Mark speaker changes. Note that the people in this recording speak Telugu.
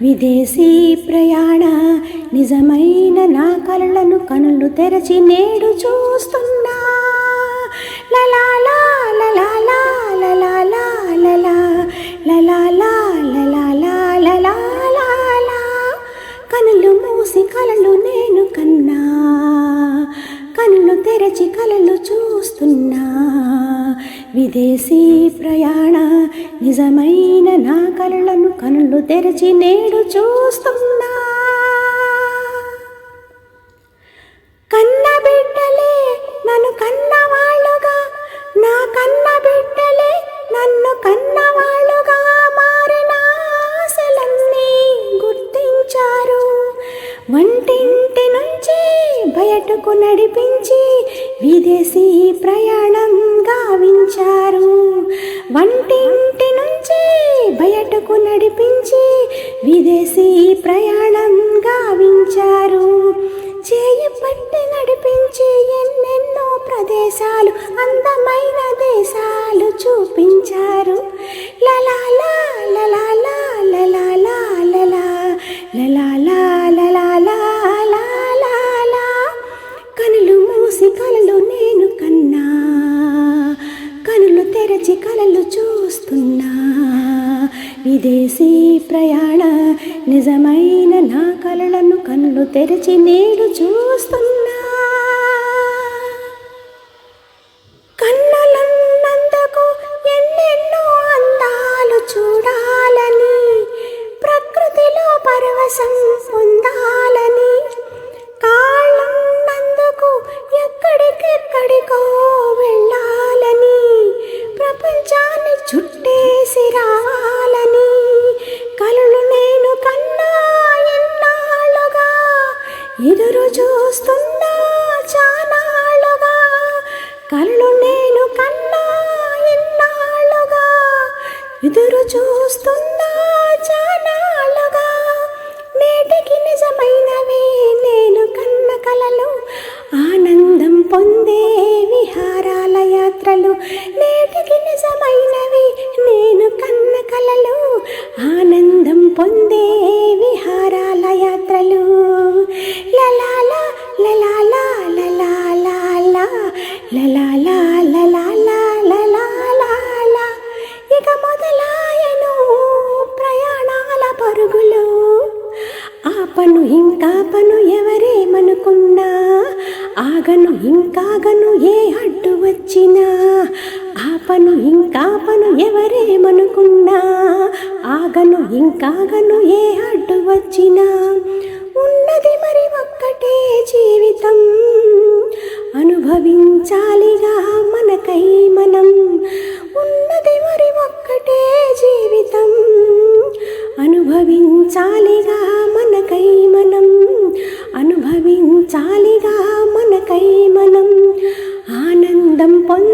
Speaker 1: విదేశీ ప్రయాణ నిజమైన నా కళ్ళను కనులు తెరచి నేడు చూస్తున్నా లలాలా లలాలా లలాలా లలా లలాలా లలాలా లలాలా కనులు మూసి కలలు నేను కన్నా కళ్ళు తెరచి కలలు చూస్తున్నా విదేశీ ప్రయాణ నిజమైన నా కళ్ళను కళ్ళు తెరిచి నేడు చూస్తున్నా. కన్న బిడ్డలే నన్ను కన్నవాళ్ళుగా నా కన్న బిడ్డలే నన్ను కన్నవాళ్ళుగా మారిన ఆశలన్నీ గుర్తించారు. వంటింటి నుంచి బయటకు నడిపించి విదేశీ ప్రయాణం గావించారు. ప్రయాణం గావించారు చేయి పట్టి నడిపించి ఎన్నెన్నో ప్రదేశాలు అందమైన దేశాలు చూపించారు. లలాలా లలాలా లలాలా లలా లలాలా లలాలా లాలా కనులు మూసి కలలు నేను కన్నా కనులు తెరచి కలలు చూస్తున్నా. విదేశీ ప్రయాణ నిజమైన నా కలలను కళ్ళు తెరిచి నేడు చూస్తున్నా. ఎదురు చూస్తున్నా చాలాగా నేటికి నిజమైనవి నేను కన్న కలలు. ఆనందం పొందే విహారాల యాత్రలు నేటికి నిజమైనవి నేను కన్న కలలు. ఆనందం పొందే విహారాల యాత్రలు. లలాలా లలాలా లలాలా లలాలా ఆగను ఇంకాగను ఏ అడ్డు వచ్చినా ఆపను ఇంకా పను ఎవరేమనుకున్నా ఆగను ఇంకాగను ఏ అడ్డు వచ్చినా. ఉన్నది మరి ఒక్కటే జీవితం అనుభవించాలిగా మనకై మనం. ఉన్నది మరి ఒక్కటే జీవితం అనుభవించాలిగా ఆనందం పొందాలి